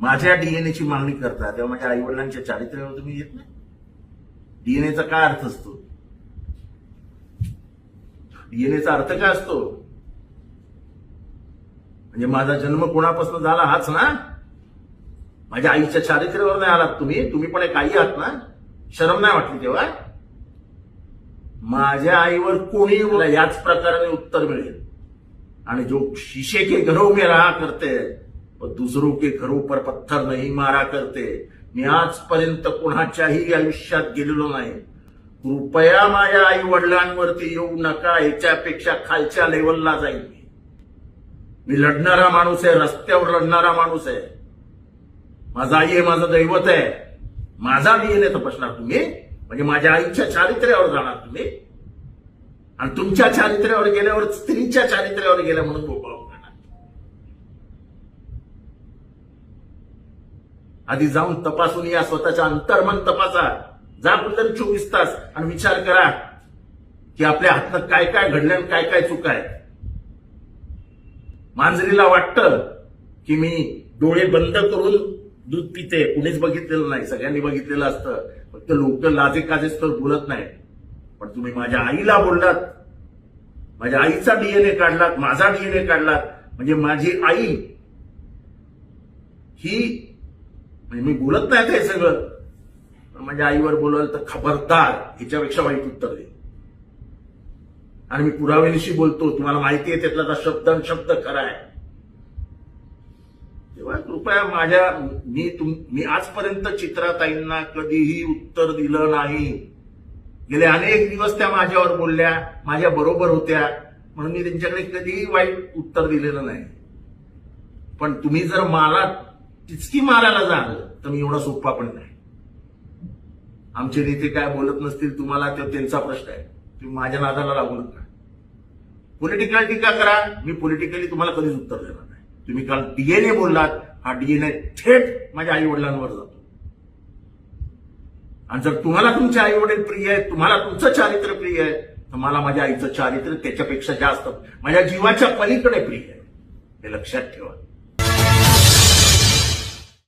माझ्या डीएनएची मागणी करता तेव्हा माझ्या आई वडिलांच्या चारित्र्यावर तुम्ही येत नाही. डीएनएचा काय अर्थ असतो? डीएनएचा अर्थ काय असतो? म्हणजे माझा जन्म कोणापासून झाला हाच ना? माझ्या आईच्या चारित्र्यावर नाही आलात तुम्ही तुम्ही पण एक आई आहात ना? शरम नाही वाटली तेव्हा? माझ्या आईवर कोणी मला याच प्रकाराने उत्तर मिळेल. आणि जो शिशे के घरों में रहा करते दूसरों के घरों पर पत्थर नहीं मारा करते। मी आजपर्यंत कोणाच्याही आयुष्यात गेलेलो नाही। कृपया माझ्या आई वडिलांवरती येऊ नका याच्यापेक्षा खालच्या लेवलला जाईल मी. मी लढणारा माणूस आहे रस्त्यावर लढणारा माणूस आहे. माझा आई आहे माझं दैवत आहे. माझा डीएनए तपासणार तुम्ही? म्हणजे माझ्या आईच्या चारित्र्यावर जाणार तुम्ही? आणि तुमच्या चारित्र्यावर गेल्यावर स्त्रीच्या चारित्र्यावर गेल्या म्हणून आधी जाऊन तपासून या स्वतःच्या अंतर्मन तपासा. जा कुठतरी चोवीस तास आणि विचार करा की आपल्या हातनं काय काय घडलं आणि काय काय चुका आहे. मांजरीला वाटतं की मी डोळे बंद करून दूध पिते. कुणीच बघितलेलं नाही. सगळ्यांनी बघितलेलं असतं. फक्त लोक लाजे काजेच तर बोलत नाही पण तुम्ही माझ्या आईला बोललात. माझ्या आईचा डीएनए काढलात. माझा डीएनए काढलात. म्हणजे माझी आई ही म्हणजे मी बोलत नाही ते सगळं. माझ्या आईवर बोलाल तर खबरदार ह्याच्यापेक्षा वाईट उत्तर दे. आणि मी पुराव्यांशी बोलतो तुम्हाला माहिती आहे त्यातला शब्द आणि शब्द खरा आहे. तेव्हा कृपया माझ्या मी तुम मी आजपर्यंत चित्राताईंना कधीही उत्तर दिलं नाही. गेले अनेक दिवस त्या माझ्यावर बोलल्या माझ्या बरोबर होत्या. म्हणून मी त्यांच्याकडे कधीही वाईट उत्तर दिलेलं नाही. पण तुम्ही जर मला टिचकी मारायला जाल तर मी एवढा सोपा पण नाही. आमचे नेते काय बोलत नसतील तुम्हाला तो त्यांचा प्रश्न आहे. तुम्ही माझ्या नादाला लागू नका. पॉलिटिकल टीका करा मी पॉलिटिकली तुम्हाला कधीच उत्तर देणार नाही. तुम्ही काल डीएनए बोललात हा डीएनए थेट माझ्या आई वडिलांवर जातो. आणि जर तुम्हाला तुमचे आई वडील प्रिय आहे तुम्हाला तुमचं चारित्र्य प्रिय आहे तर मला माझ्या आईचं चारित्र्य त्याच्यापेक्षा जास्त माझ्या जीवाच्या पलीकडे प्रिय आहे. हे लक्षात ठेवा.